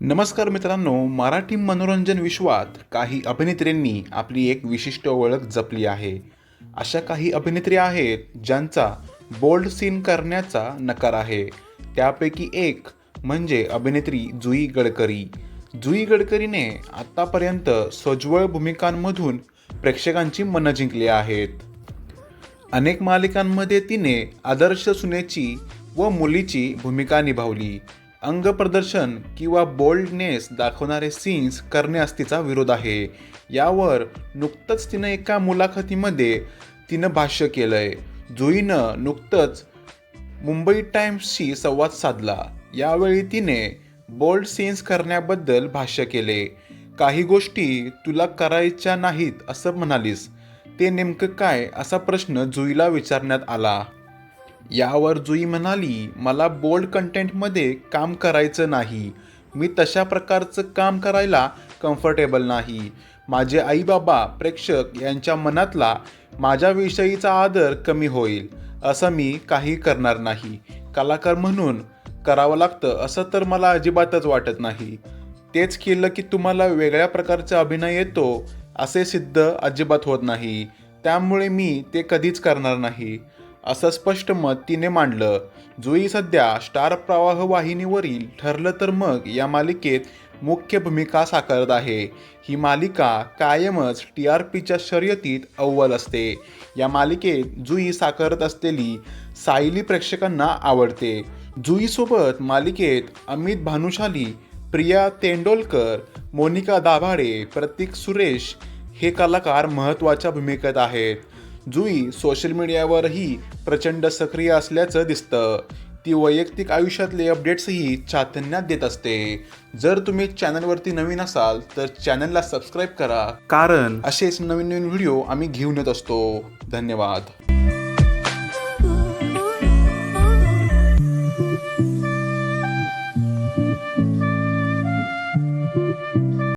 नमस्कार मित्रांनो मराठी मनोरंजन विश्वात काही अभिनेत्रींनी आपली एक विशिष्ट ओळख जपली आहे. अशा काही अभिनेत्री आहेत ज्यांचा बोल्ड सीन करण्याचा नकार आहे. त्यापैकी एक म्हणजे अभिनेत्री जुई गडकरी. जुई गडकरीने आत्तापर्यंत सज्वळ भूमिकांमधून प्रेक्षकांची मनं जिंकली आहेत. अनेक मालिकांमध्ये तिने आदर्श सुनेची व मुलीची भूमिका निभावली. अंगप्रदर्शन किंवा बोल्डनेस दाखवणारे सीन्स करण्यास तिचा विरोध आहे. यावर नुकतंच तिनं एका मुलाखतीमध्ये तिनं भाष्य केलं आहे जुईनं नुकतंच मुंबई टाइम्सशी संवाद साधला. यावेळी तिने बोल्ड सीन्स करण्याबद्दल भाष्य केले. काही गोष्टी तुला करायच्या नाहीत असं म्हणालीस. ते नेमकं काय? असा प्रश्न जुईला विचारण्यात आला. यावर जुई म्हणाली मला बोल्ड कंटेंटमध्ये काम करायचं नाही. मी तशा प्रकारचं काम करायला कम्फर्टेबल नाही. माझे आई बाबा प्रेक्षक यांच्या मनातला माझ्याविषयीचा आदर कमी होईल. असं मी काही करणार नाही. कलाकार म्हणून करावं लागतं असं तर मला अजिबातच वाटत नाही. तेच केलं की तुम्हाला वेगळ्या प्रकारचा अभिनय येतो असे सिद्ध अजिबात होत नाही. त्यामुळे मी ते कधीच करणार नाही. असं स्पष्ट मत तिने मांडलं. जुई सध्या स्टार प्रवाह वाहिनीवरील ठरलं तर मग या मालिकेत मुख्य भूमिका साकारत आहे. ही मालिका कायमच टी आर पीच्या शर्यतीत अव्वल असते. या मालिकेत जुई साकारत असलेली सायली प्रेक्षकांना आवडते. जुईसोबत मालिकेत अमित भानुशाली प्रिया तेंडोलकर मोनिका दाभाडे प्रतीक सुरेश हे कलाकार महत्त्वाच्या भूमिकेत आहेत. जुई सोशल मीडियावरही प्रचंड सक्रिय असल्याचं दिसतं. ती वैयक्तिक आयुष्यातले अपडेट्सही चातन्यात देत असते. जर तुम्ही चॅनलवरती नवीन असाल तर चॅनलला सबस्क्राईब करा. कारण असेच नवीन नवीन व्हिडिओ आम्ही घेऊन येत असतो. धन्यवाद.